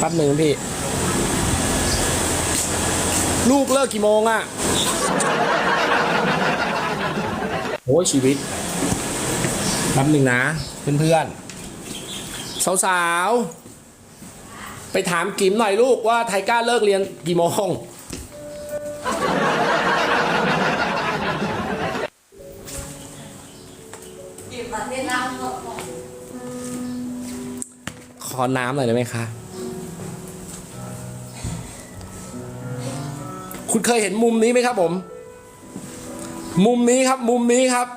แป๊บหนึ่งพี่ ลูกเลิกกี่โมงอะโอ้ยชีวิตแป๊บหนึ่งนะเพื่อนๆสาวๆ ไปถามกิมหน่อยลูกว่าไทก้าเลิกเรียนกี่โมงขอน้ำหน่อยได้ไหมคะ คุณเคยเห็นมุมนี้ไหมครับผม มุมนี้ครับ มุมนี้ครับ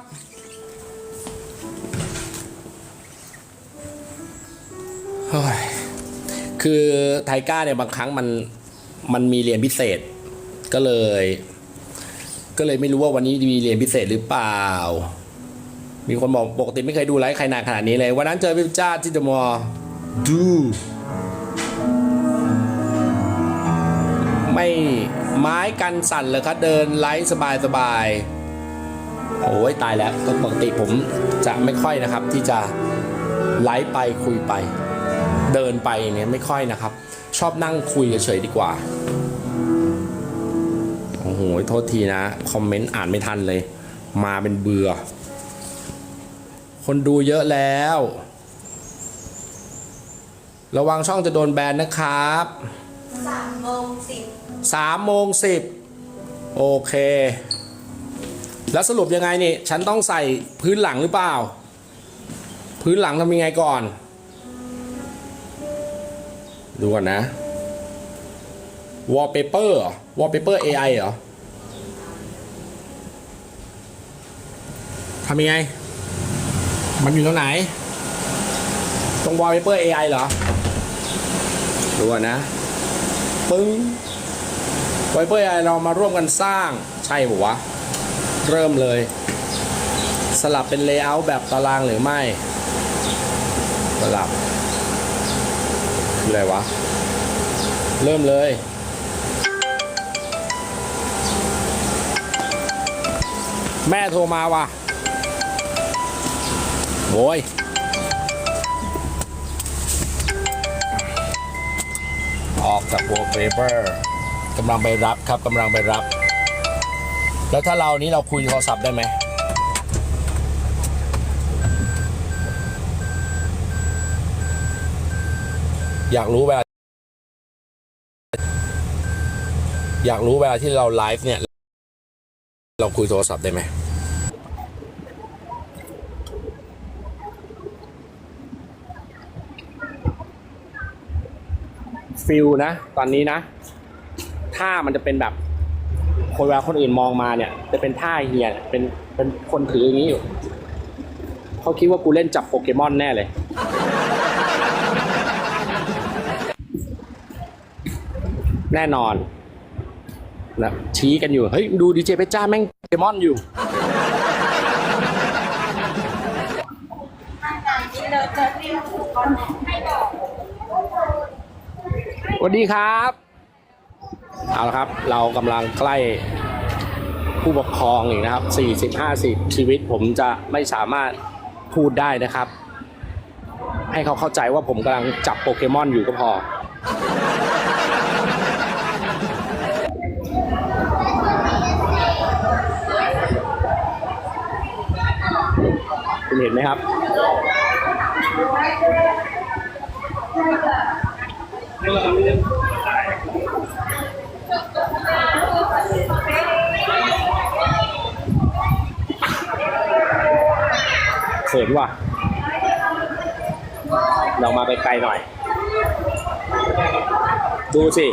คือไทก้าเนี่ยบางครั้งมันมันมีเรียนพิเศษ ก็เลย ก็เลยไม่รู้ว่าวันนี้มีเรียนพิเศษหรือเปล่า มีคนบอกปกติไม่เคยดูไลฟ์ใครนานขนาดนี้เลย วันนั้นเจอพี่จ้าที่เดอะมว์ดู ไม่ไม้กันสั่นเลยครับเดินไลฟ์สบายสบายๆโอ้ยตายแล้วก็ปกติผมจะไม่ค่อยนะครับที่จะไลฟ์ไปคุยไป เดินไปเนี่ยไม่ค่อยนะครับ ชอบนั่งคุยเฉยๆดีกว่าโอ้โหโทษทีนะ คอมเมนต์อ่านไม่ทันเลย มาเป็นเบื่อ คนดูเยอะแล้ว ระวังช่องจะโดนแบนนะครับ สามโมงสิบสามโมงสิบโอเค แล้วสรุปยังไงนี่ ฉันต้องใส่พื้นหลังหรือเปล่า พื้นหลังทำยังไงก่อน ดูก่อนนะ wallpaper เหรอ wallpaper AI เหรอทำยังไง มันอยู่ตรงไหน ตรง wallpaper AI เหรอ ดูก่อนนะ ปึ้งไวเปอร์ไอเรามาร่วมกันสร้างใช่ปะวะ เริ่มเลย สลับเป็นเลเยอร์แบบตารางหรือไม่ สลับคืออะไรวะ เริ่มเลยแม่โทรมาว่ะโว้ย ออกจาก wallpaper กำลังไปรับครับกำลังไปรับ แล้วถ้าเรานี้เราคุยโทรศัพท์ได้ไหมอยากรู้เวลาอยากรู้เวลาที่เราไลฟ์เนี่ย เราคุยโทรศัพท์ได้ไหม ฟิลนะ ตอนนี้นะ ท่ามันจะเป็นแบบ คนเวลาคนอื่นมองมาเนี่ย จะเป็นท่าเฮียเนี่ยเป็นเป็นคนถืออย่างนี้อยู่เขาคิดว่ากูเล่นจับโปเกมอนแน่เลย แน่นอนนะชี้กันอยู่ เฮ้ย ดูดีเจเพชรจ้าแม่งโปเกมอนอยู่เจอที่ถูกก่อนให้บอก วัสดีครับ เอาละครับ เรากำลังใกล้ผู้ปกครองอีกนะครับ 40 50 ชีวิตผมจะไม่สามารถพูดได้นะครับ ให้เขาเข้าใจว่าผมกำลังจับโปเกมอนอยู่ก็พอ คุณเห็นไหมครับ เขินว่ะ เรามาไปไกลหน่อย ดูสิ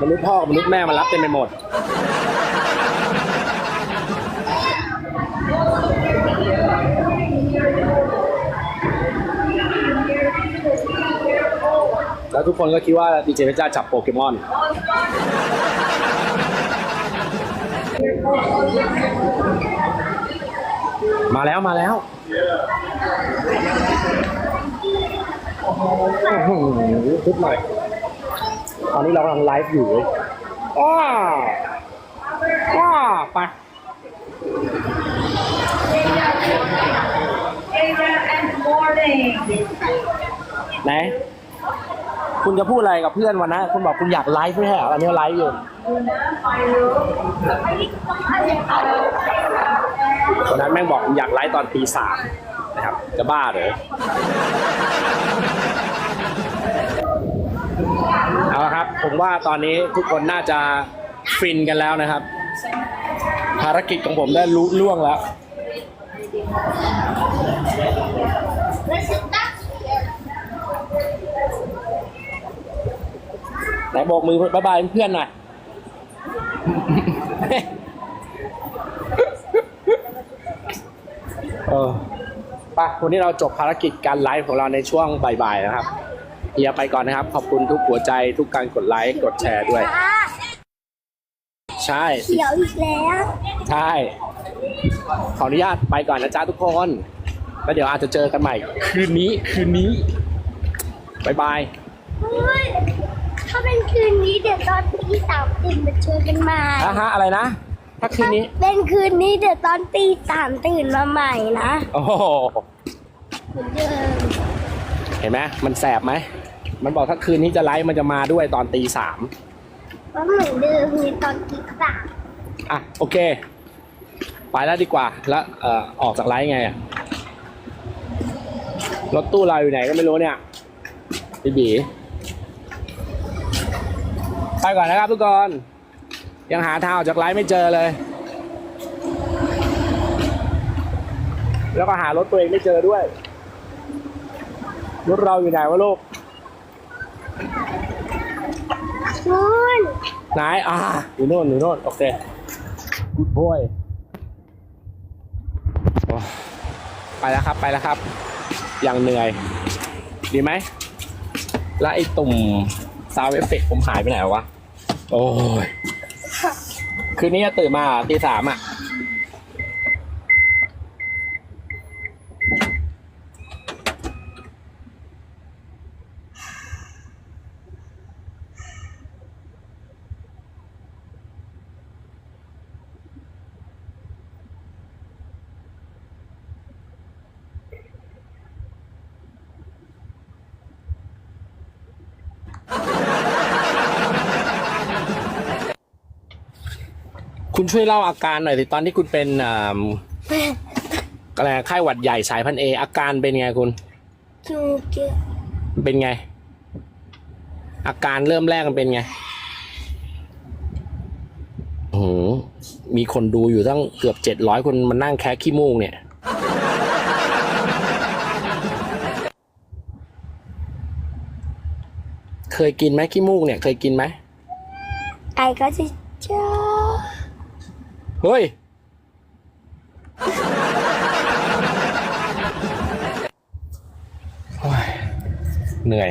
มนุษย์พ่อกับมนุษย์แม่มารับเต็มไปหมด แล้วทุกคนก็คิดว่าดีเจเพชรจ้าจับโปเกมอน มาแล้วมาแล้วโอ้โหพุดหน่อยตอนนี้เรากำลังไลฟ์อยู่เว้ยอ้าอ้าไป Area and morning ไหน คุณจะพูดอะไรกับเพื่อนวันนั้คุณบอกคุณอยากไลฟ์ไม่ใช่เหรอตอนนี้ไลฟ์อยู่วันนั้นแม่งบอกอยากไลฟ์ตอนตีสามนะครับ จะบ้าเหรอเอาละครับ ผมว่าตอนนี้ทุกคนน่าจะฟินกันแล้วนะครับ ภารกิจของผมได้รู้ล่วงแล้ว ไหนโบอกมือบายบายเพื่อนหน่อย เออไปะวันนี้เราจบภารกิจการไลฟ์ของเราในช่วงบ่ายๆนะครับเฮียไปก่อนนะครับ ขอบคุณทุกหัวใจทุกการกดไลค์กดแชร์ด้วย ใช่เขียวอีกแล้วใช่ ขออนุญาตไปก่อนนะจ๊ะทุกคน แล้วเดี๋ยวอาจจะเจอกันใหม่ คืนนี้คืนนี้บายบายเฮ้ย ถ้าเป็นคืนนี้เดี๋ยวตอนตีสามตื่นมาเจอกันใหม่ฮะฮะอะไรนะ ถ้าคืนนี้เป็นคืนนี้เดี๋ยวตอนตีสามตื่นมาใหม่นะโอ้โห เหมือนเดิมเห็นไหมมันแสบไหม มันบอกถ้าคืนนี้จะไลฟ์มันจะมาด้วยตอนตีสามก็เหมือนเดิมในตอนตีสามอะโอเค ไปแล้วดีกว่า แล้วเอ่อออกจากไลฟ์ไงอะรถตู้เราอยู่ไหนก็ไม่รู้เนี่ยพี่บี ไปก่อนนะครับทุกคน ยังหาทางออกจากไลฟ์ไม่เจอเลย แล้วก็หารถตัวเองไม่เจอด้วย รถเราอยู่ไหนวะลูกนู่นไหนอ่าอยู่โน่นอยู่โน่นโอเคกูดบอยไปแล้วครับไปแล้วครับ ยังเหนื่อย ดีไหม แล้วไอ้ตุ่มซาวเอฟเฟกผมหายไปไหนวะ โอ้ย คืนนี้ตื่นมาตีสามอะ คุณช่วยเล่าอาการหน่อยสิตอนที่คุณเป็นอ่าอะไรไข้หวัดใหญ่สายพันธุ์เออาการเป็นไงคุณจูเกียเป็นไง อาการเริ่มแรกมันเป็นไงโอ้โหมีคนดูอยู่ตั้งเกือบเจ็ดร้อยคนมานั่งแคะขี้มูกเนี่ย เคยกินไหมขี้มูกเนี่ย เคยกินไหม ไอก็จะ เจอเฮ้ยโอ้ย เหนื่อย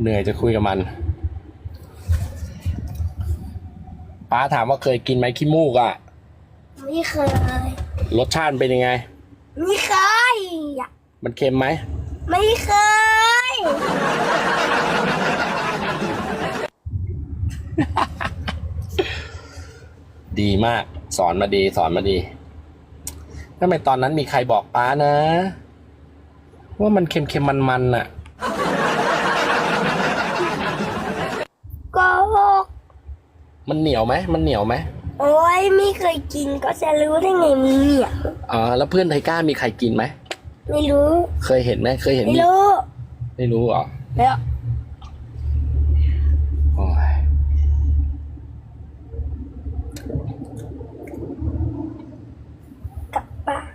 เหนื่อยจะคุยกับมัน ป้าถามว่าเคยกินไหมขี้มูกอะ่ะ ไม่เคย รสชาติเป็นยังไง ไม่เคย มันเค็มไหม ไม่เคย ดีมาก สอนมาดีสอนมาดีทำไมตอนนั้นมีใครบอกป้านะ ว่ามันเค็มๆมันๆน่ะโก็หกมันเหนียวไหมมันเหนียวไหมโอ้ยไม่เคยกินก็จะรู้ได้ไงมีเหนียวอ๋อแล้วเพื่อนไทก้ามีใครกินไหมไม่รู้ เคยเห็นไหมเคยเห็นไม่มีรู้ ไม่รู้เหรอแล้ว โอ้ย กลับบ้าน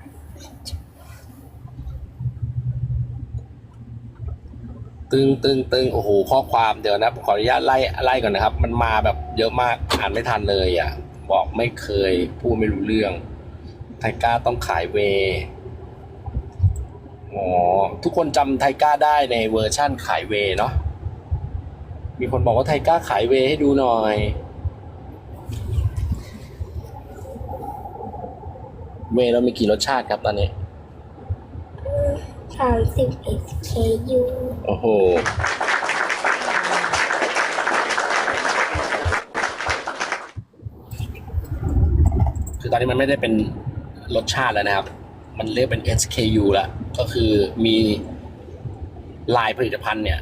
ตึงตึงตึงโอ้โหข้อความเดี๋ยวนะขออนุญาตไล่ไล่ก่อนนะครับ มันมาแบบเยอะมากอ่านไม่ทันเลยอะ บอกไม่เคยพูดไม่รู้เรื่องไทก้าต้องขายเวอ๋อทุกคนจำไทก้าได้ในเวอร์ชั่นขายเวเนาะมีคนบอกว่าไทก้าขายเวให้ดูหน่อยเวเรามีกี่รสชาติครับตอนนี้ สามสิบเอ็ดเคยูโอ้โห คือตอนนี้มันไม่ได้เป็นรสชาติแล้วนะครับ มันเรียกเป็น SKU แล้วก็คือมีลายผลิตภัณฑ์เนี่ย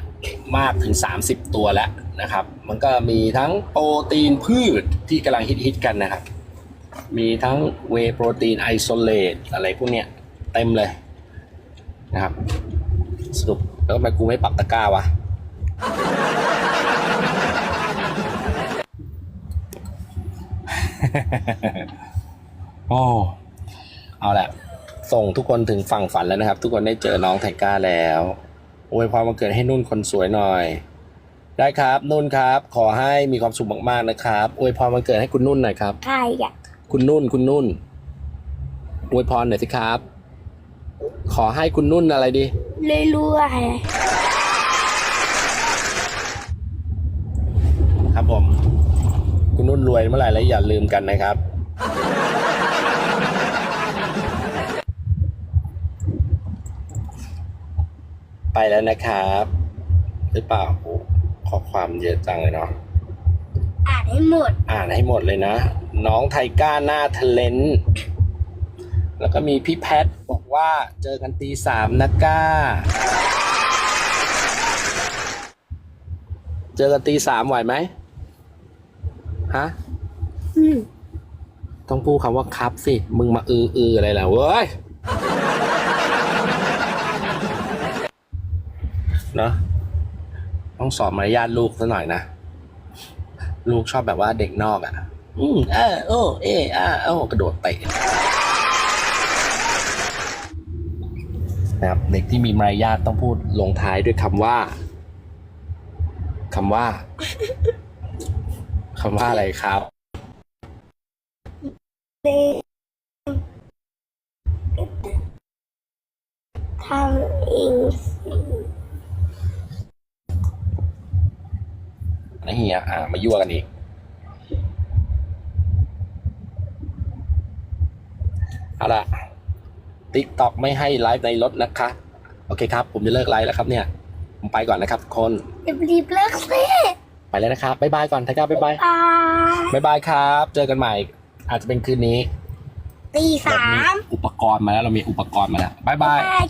มากถึง 30 ตัวแล้วนะครับ มันก็มีทั้งโปรตีนพืชที่กำลังฮิตๆกันนะครับ มีทั้งเวโปรตีนไอโซเลตอะไรพวกเนี้ยเต็มเลย นะครับ สรุปแล้วทำไมกูไม่ปักตะกร้าวะโอ้เอาแหละ ส่งทุกคนถึงฝั่งฝันแล้วนะครับ ทุกคนได้เจอน้องไทก้าแล้วอวยพรวันเกิดให้นุ่นคนสวยหน่อย ได้ครับนุ่นครับ ขอให้มีความสุขมากๆนะครับอวยพรวันเกิดให้คุณนุ่นหน่อยครับใครอะคุณนุ่นคุณนุ่นอวยพรหน่อยสิครับ ขอให้คุณนุ่นอะไรดีรวยครับผม คุณนุ่นรวยเมื่อไหร่แล้วอย่าลืมกันนะครับ ไปแล้วนะครับ หรือเปล่าโอ้ขอความเยอะจังเลยเนาะๆ อ่านให้หมด อ่านให้หมดเลยนะ น้องไทก้าหน้าทะเลนแล้วก็มีพี่แพทบอก ว่าเจอกันตีสามนะก้า เจอกันตีสามไหวไหมฮะต้องพูดคำว่าครับสิ มึงมาอืออืออะไรล่ะเว้ยเนอะต้องสอนมารยาทลูกซะหน่อยนะ ลูกชอบแบบว่าเด็กนอกอะ อืมเออโอ้เอออ่าโอ้กระโดดเตะ นะครับ เด็กที่มีมารยาทต้องพูดลงท้ายด้วยคำว่าคำว่าคำว่าอะไรครับเด็กทำเองสินะเฮียอ่ามายั่วกันอีกเอาละ ติ๊กต็อกไม่ให้ไลฟ์ในรถนะคะโอเคครับ ผมจะเลิกไลฟ์แล้วครับเนี่ย ผมไปก่อนนะครับทุกคนรีบๆเลิกสิไปแล้วนะครับบ๊ายบายก่อนทาก้าบ๊ายบายอ่าบ๊ายบายครับ เจอกันใหม่ อาจจะเป็นคืนนี้ตีสาเรามีมอุปกรณ์มาแล้วเรามีอุปกรณ์มาแล้วบ๊ายบายบาย